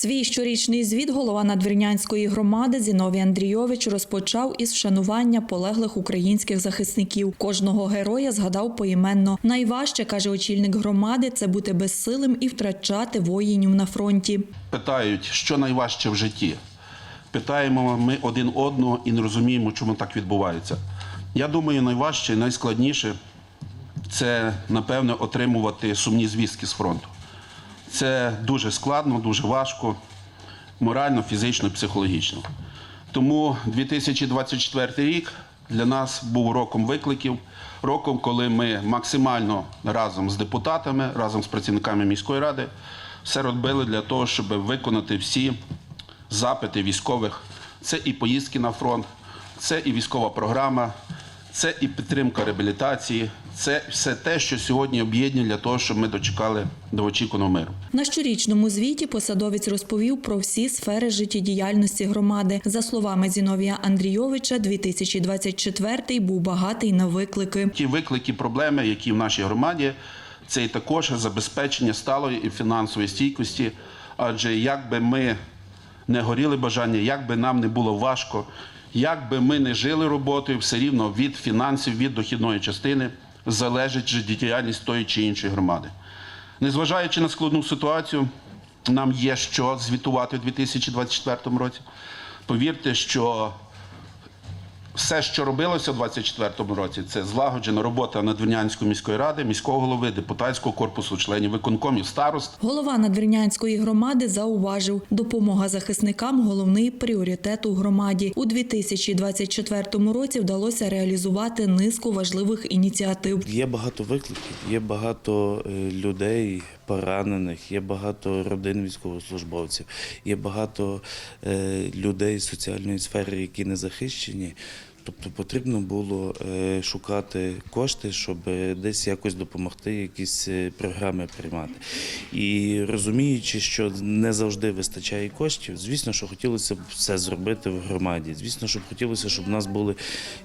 Свій щорічний звіт голова надвірнянської громади Зіновій Андрійович розпочав із вшанування полеглих українських захисників. Кожного героя згадав поіменно. Найважче каже очільник громади це бути безсилим і втрачати воїнів на фронті. питають, що найважче в житті. Питаємо ми один одного і не розуміємо, чому так відбувається. Я думаю, найважче і найскладніше це, напевно, отримувати сумні звістки з фронту. Це дуже складно, дуже важко, морально, фізично, психологічно. Тому 2024 рік для нас був роком викликів, роком, коли ми максимально разом з депутатами, разом з працівниками міської ради все робили для того, щоб виконати всі запити військових. Це і поїздки на фронт, це і військова програма, це і підтримка реабілітації, це все те, що сьогодні об'єднує для того, щоб ми дочекали до очікуваного миру. На щорічному звіті посадовець розповів про всі сфери життєдіяльності громади. За словами Зіновія Андрійовича, 2024 був багатий на виклики. Ті виклики, проблеми, які в нашій громаді, це і також забезпечення сталої і фінансової стійкості. Адже як би ми не горіли бажання, як би нам не було важко, як би ми не жили роботою, все рівно від фінансів, від дохідної частини залежить життєдіяльність тої чи іншої громади. Незважаючи на складну ситуацію, нам є що звітувати у 2024 році. Повірте, що все, що робилося у 2024 році, це злагоджена робота Надвірнянської міської ради, міського голови, депутатського корпусу, членів виконкомів, старост. Голова надвірнянської громади зауважив, допомога захисникам головний пріоритет у громаді. У 2024 році вдалося реалізувати низку важливих ініціатив. Є багато викликів, є багато е, людей поранених, є багато родин військовослужбовців, є багато е, людей з соціальної сфери, які не захищені. Тобто потрібно було е, шукати кошти, щоб е, десь якось допомогти, якісь е, програми приймати. І розуміючи, що не завжди вистачає коштів, звісно, що хотілося б все зробити в громаді. Звісно, що хотілося, щоб у нас були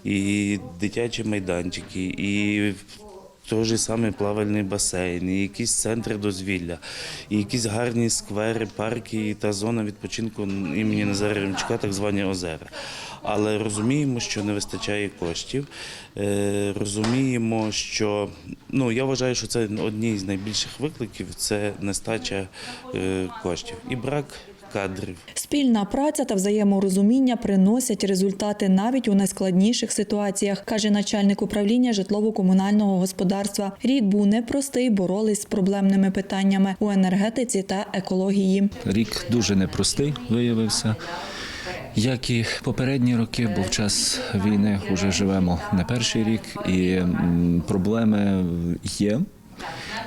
і дитячі майданчики, і той же самий плавальний басейн, і якісь центри дозвілля, і якісь гарні сквери, парки та зона відпочинку імені Назара Ремчука, так звані озера. Але розуміємо, що не вистачає коштів. Е, Розуміємо, що ну я вважаю, що це одні з найбільших викликів це нестача е, коштів і брак кадрів. Спільна праця та взаєморозуміння приносять результати навіть у найскладніших ситуаціях, каже начальник управління житлово-комунального господарства. Рік був непростий, боролись з проблемними питаннями у енергетиці та екології. Рік дуже непростий виявився. Як і попередні роки, бо в час війни вже живемо не перший рік, і проблеми є.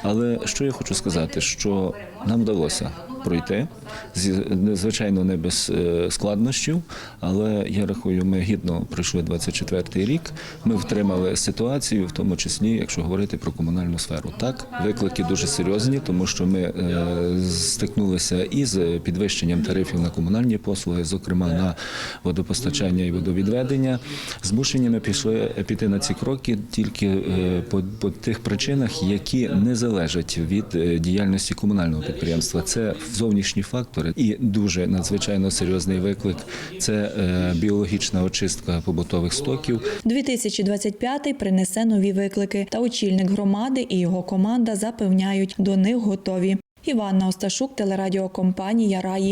Але що я хочу сказати, що нам вдалося пройти, звичайно, не без е, складнощів, але я рахую, ми гідно пройшли 24-й рік. Ми втримали ситуацію, в тому числі, якщо говорити про комунальну сферу. Так, виклики дуже серйозні, тому що ми е, стикнулися із підвищенням тарифів на комунальні послуги, зокрема на водопостачання і водовідведення. Змушені ми пішли піти на ці кроки тільки е, по, по тих причинах, які не залежать від діяльності комунального підприємства. Це зовнішні фактори, і дуже надзвичайно серйозний виклик це е, біологічна очистка побутових стоків. 2025 принесе нові виклики, та очільник громади і його команда запевняють, до них готові. Іванна Осташук, телерадіокомпанія Раї.